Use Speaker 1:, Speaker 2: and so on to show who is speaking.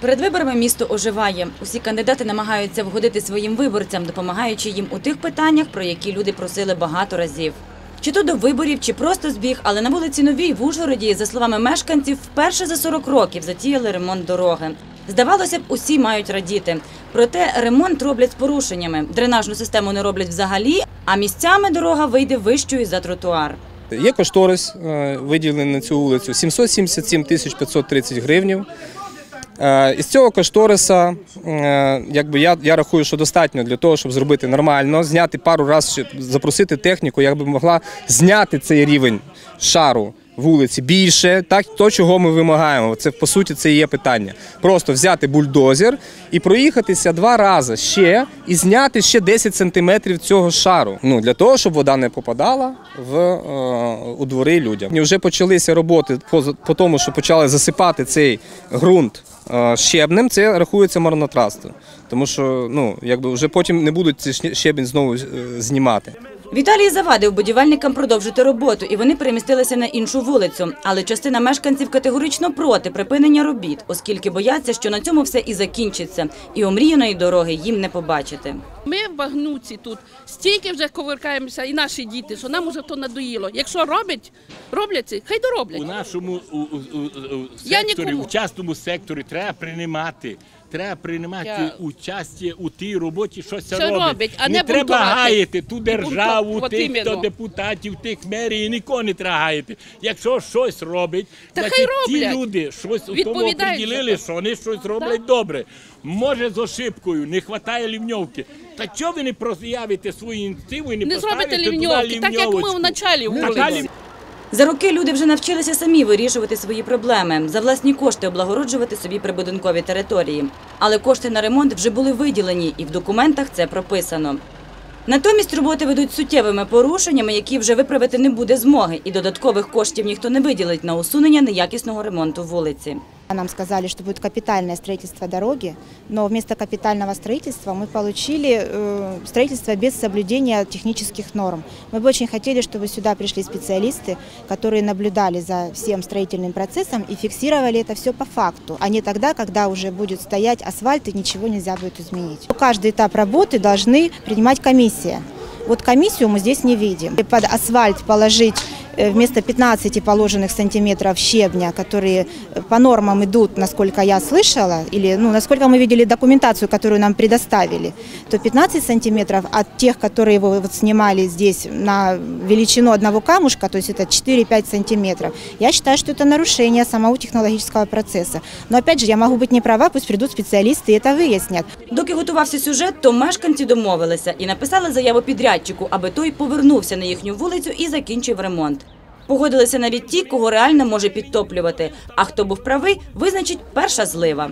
Speaker 1: Перед виборами місто оживає. Усі кандидати намагаються вгодити своїм виборцям, допомагаючи їм у тих питаннях, про які люди просили багато разів. Чи то до виборів, чи просто збіг, але на вулиці Новій в Ужгороді, за словами мешканців, вперше за 40 років затіяли ремонт дороги. Здавалося б, усі мають радіти. Проте ремонт роблять з порушеннями. Дренажну систему не роблять взагалі, а місцями дорога вийде вищою за тротуар.
Speaker 2: Є кошторис, е, виділений на цю вулицю 777 тисяч 530 гривнів. Е, Із цього кошториса, е, якби я, я рахую, що достатньо для того, щоб зробити нормально, зняти пару разів, запросити техніку, як би могла зняти цей рівень шару вулиці більше, так то, чого ми вимагаємо. Це по суті це і є питання. Просто взяти бульдозер і проїхатися два рази ще і зняти ще 10 сантиметрів цього шару. Ну для того, щоб вода не попадала в е, у двори людям. І вже почалися роботи по, по тому, що почали засипати цей ґрунт е, щебнем. Це рахується марнотратство. Тому що ну якби вже потім не будуть цей шні- щебінь знову е, знімати.
Speaker 1: Віталій завадив будівельникам продовжити роботу, і вони перемістилися на іншу вулицю. Але частина мешканців категорично проти припинення робіт, оскільки бояться, що на цьому все і закінчиться, і омріяної дороги їм не побачити.
Speaker 3: Ми в багнуці тут стільки вже ковиркаємося, і наші діти, що нам уже то надоїло. Якщо роблять, роблять це, хай
Speaker 4: У
Speaker 3: дороблять.
Speaker 4: нашому у, у, у, у секторі, у частному секторі треба приймати. Треба приймати
Speaker 3: Я-
Speaker 4: участь у тій роботі, що це
Speaker 3: Що
Speaker 4: робить.
Speaker 3: робить, а
Speaker 4: не
Speaker 3: не
Speaker 4: треба
Speaker 3: бунтувати.
Speaker 4: гаяти ту державу,
Speaker 3: бунту- от
Speaker 4: тих хто депутатів, тих мерії, нікого не треба гаяти. Якщо щось робить,
Speaker 3: Та
Speaker 4: значить
Speaker 3: хай
Speaker 4: ті
Speaker 3: роблять.
Speaker 4: люди щось у тому
Speaker 3: Відповідають за
Speaker 4: приділили,
Speaker 3: це.
Speaker 4: що вони щось роблять добре. Може з ошибкою, не вистачає лівньовки. Та чого ви не проявите свою ініціативу і не,
Speaker 3: Не
Speaker 4: поставите
Speaker 3: зробите
Speaker 4: туди
Speaker 3: лівньовки, так як ми
Speaker 4: лівньовочку?
Speaker 3: в началі
Speaker 4: Така лів-
Speaker 1: За роки люди вже навчилися самі вирішувати свої проблеми, за власні кошти облагороджувати собі прибудинкові території. Але кошти на ремонт вже були виділені, і в документах це прописано. Натомість роботи ведуть суттєвими порушеннями, які вже виправити не буде змоги, і додаткових коштів ніхто не виділить на усунення неякісного ремонту вулиці.
Speaker 5: Нам сказали, что будет капитальное строительство дороги, но вместо капитального строительства мы получили э, строительство без соблюдения технических норм. Мы бы очень хотели, чтобы сюда пришли специалисты, которые наблюдали за всем строительным процессом и фиксировали это все по факту, а не тогда, когда уже будет стоять асфальт и ничего нельзя будет изменить. Каждый этап работы должны принимать комиссия. Вот комиссию мы здесь не видим. Под асфальт положить вместо 15 положенных сантиметров щебня, которые э, по нормам идут, насколько я слышала, или ну, насколько мы видели документацию, которую нам предоставили, то 15 сантиметров от тех, которые его вот снимали здесь на величину одного камушка, то есть это 4-5 сантиметров, я считаю, что это нарушение самого технологического процесса. Но опять же, я могу быть не права, пусть придут специалисты и это выяснят.
Speaker 1: Доки готувався сюжет, то мешканці домовилися і написали заяву підрядчику, аби той повернувся на їхню вулицю і закінчив ремонт. Погодилися навіть ті, кого реально може підтоплювати. А хто був правий, визначить перша злива.